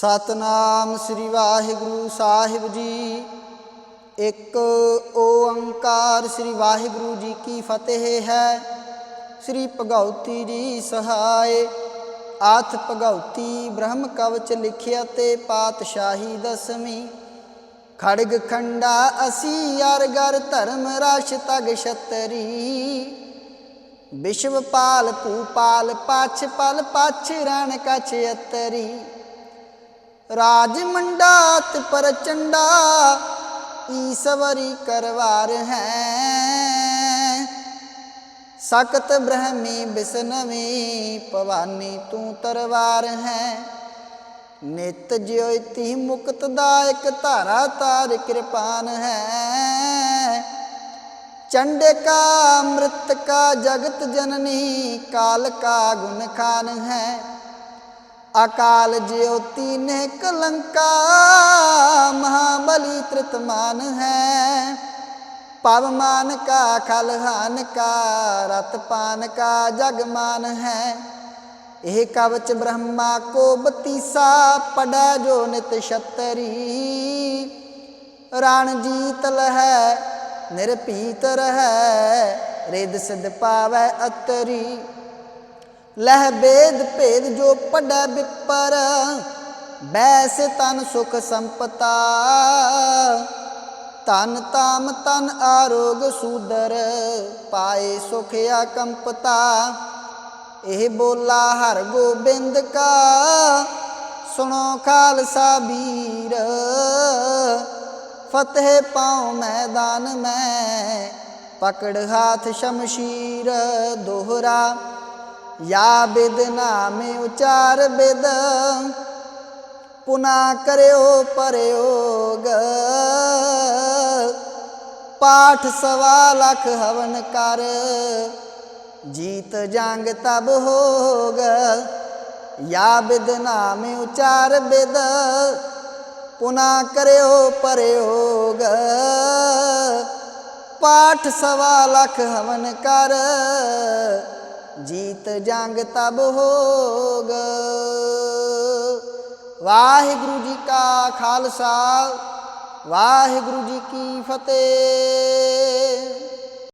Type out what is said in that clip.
ਸਤਨਾਮ ਸ੍ਰੀ ਵਾਹਿਗੁਰੂ ਸਾਹਿਬ ਜੀ। ਇੱਕ ਓੰਕਾਰ ਸ੍ਰੀ ਵਾਹਿਗੁਰੂ ਜੀ ਕੀ ਫਤਿਹ ਹੈ। ਸ੍ਰੀ ਭਗਉਤੀ ਜੀ ਸਹਾਏ। ਆਥ ਭਗਉਤੀ ਬ੍ਰਹਮ ਕਵਚ ਲਿਖਿਆ ਤੇ ਪਾਤਸ਼ਾਹੀ ਦਸਵੀਂ। ਖੜਗ ਖੰਡਾ ਅਸੀਂ ਅਰ ਗਰ ਧਰਮ ਰਸ਼ ਤਗ ਛਤਰੀ। ਵਿਸ਼ਵਪਾਲ ਭੂਪਾਲ ਪਛ ਪਲ ਪਛ ਰਣ ਕਛ ਅਤਰੀ। ਰਾਜ ਮੰਡਾਤ ਪ੍ਰਚੰਡਾ ਈਸਵਰੀ ਕਰਵਾਰ ਹੈ। ਸਕਤ ਬ੍ਰਹਮੀ ਬਿਸਨਵੀ ਭਵਾਨੀ ਤੂੰ ਤਰਵਾਰ ਹੈ। ਨਿਤ ਜਿਉਤੀ ਮੁਕਤ ਦਾਇਕ ਧਾਰਾ ਤਾਰ ਕਿਰਪਾਨ ਹੈ। ਚੰਡਿਕਾ ਮ੍ਰਿਤਕਾ ਜਗਤ ਜਨਨੀ, ਕਾਲ ਕਾ ਗੁਣ ਖਾਨ ਹੈ। ਅਕਾਲ ਜਿਉਤੀ ਨੇ ਕਲੰਕਾ, ਮਹਾਬਲੀ ਤ੍ਰਿਤਮਾਨ ਹੈ। ਪਵਮਾਨ ਕਾ ਖਲਹਾਨ ਕਾ ਰਤ ਪਾਨ ਕਾ ਜਗਮਾਨ ਹੈ। ਇਹ ਕਵਚ ਬ੍ਰਹਮਾ ਕੋ ਬਤੀਸਾ, ਪੜੈ ਜੋ ਨਿਤ ਛਤਰੀ। ਰਣ ਜੀਤ ਲਹੈ ਨਿਰਪੀਤ ਰਹੈ ਰਿਦ ਸਿਧ ਪਾਵੈ ਅਤਰੀ। ਲਹਿ ਬੇਦ ਭੇਦ ਜੋ ਪੜੈ ਵਿਪਰ ਬੈਸ ਤਨ ਸੁਖ ਸੰਪਤਾ। ਤਨ ਤਾਮ ਤਨ ਆਰੋਗ ਸੂਦਰ, ਪਾਏ ਸੁਖ ਆਕੰਪਤਾ। ਇਹ ਬੋਲਾ ਹਰ ਗੋਬਿੰਦ ਕਾ, ਸੁਣੋ ਖਾਲਸਾ ਵੀਰ। ਫਤਿਹ ਪਾਉ ਮੈਦਾਨ ਮੈਂ, ਪਕੜ ਹਾਥ ਸ਼ਮਸ਼ੀਰ, ਦੋਹਰਾ या ਬਿਦ ਨਾਮੇ ਉਚਾਰ ਬਿਦ, ਪੁਨਾ ਕਰਿਓ ਪਰਯੋਗ। ਪਾਠ ਸਵਾ ਲਖ ਹਵਨ ਕਰ, ਜੀਤ ਜੰਗ ਤਬ ਹੋਗ। ਯਾ ਬਿਦ ਨਾਮੇ ਉਚਾਰ ਬਿਦ, ਪੁਨਾ ਕਰਿਓ ਪਰਯੋਗ। ਪਾਠ ਸਵਾ ਲਖ ਹਵਨ ਕਰ ਜੀਤ ਜੰਗ ਤਬ ਹੋਗ। ਵਾਹਿਗੁਰੂ ਜੀ ਕਾ ਖਾਲਸਾ ਵਾਹਿਗੁਰੂ ਜੀ ਕੀ ਫਤਿਹ।